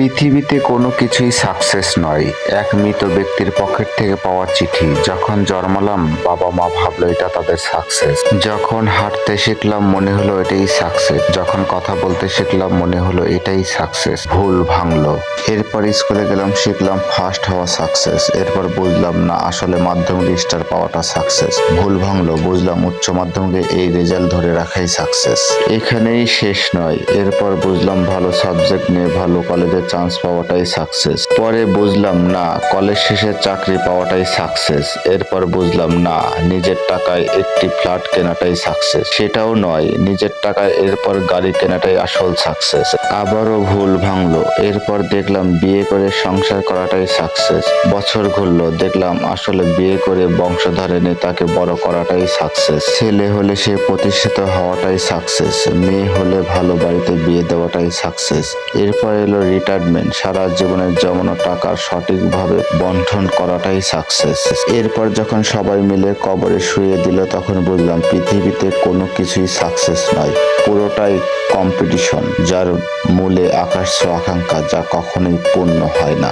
পৃথিবীতে কোনো কিছুই সাকসেস নয়। এক মৃত ব্যক্তির পকেট থেকে পাওয়া চিঠি, যখন জন্মালাম, বাবা মা ভাবলো এটা তাদের সাকসেস যখন হাঁটতে শিখলাম, মনে হলো এটাই সাকসেস যখন কথা বলতে শিখলাম, মনে হলো এটাই সাকসেস ভুল ভাঙলো। এরপর স্কুলে গেলাম, শিখলাম ফার্স্ট হওয়া সাকসেস এরপর বুঝলাম, না, আসলে মাধ্যমিক স্টার পাওয়াটা সাকসেস ভুল ভাঙলো, বুঝলাম উচ্চ মাধ্যমিকে এই রেজাল্ট ধরে রাখাই সাকসেস এখানেই শেষ নয়। এরপর বুঝলাম, ভালো সাবজেক্ট নিয়ে ভালো কলেজে চান্স পাওয়াটাই সাকসেস পরে বুঝলাম না কলেজ শেষে চাকরি পাওয়াটাই সাকসেস এরপর বুঝলাম না, নিজের টাকায় একটি ফ্ল্যাট কেনাটাই সাকসেস সেটাও নয়, নিজের টাকায় এরপর গাড়ি কেনাটাই আসল সাকসেস আবারও ভুল ভাঙলো। এরপর দেখলাম বিয়ে করে সংসার করাটাই সাকসেস বছর ঘুরলো, দেখলাম আসলে বিয়ে করে বংশধর এনে তাকে বড় করাটাই সাকসেস ছেলে হলে সে প্রতিষ্ঠিত হওয়াটাই সাকসেস মেয়ে হলে ভালো বাড়িতে বিয়ে দেওয়াটাই সাকসেস এরপর এলো রিটায়ারমেন্ট সারা জীবনের জমানো টাকা সঠিকভাবে বন্টন করাটাই সাকসেস এরপর যখন সবাই মিলে কবরে শুয়ে দিল, তখন বুঝলাম পৃথিবীতে কোনো কিছুই সাকসেস নয়, পুরোটাই কম্পিটিশন যার মূলে আকাশ আকাঙ্ক্ষা যা কখনোই পূর্ণ হয় না।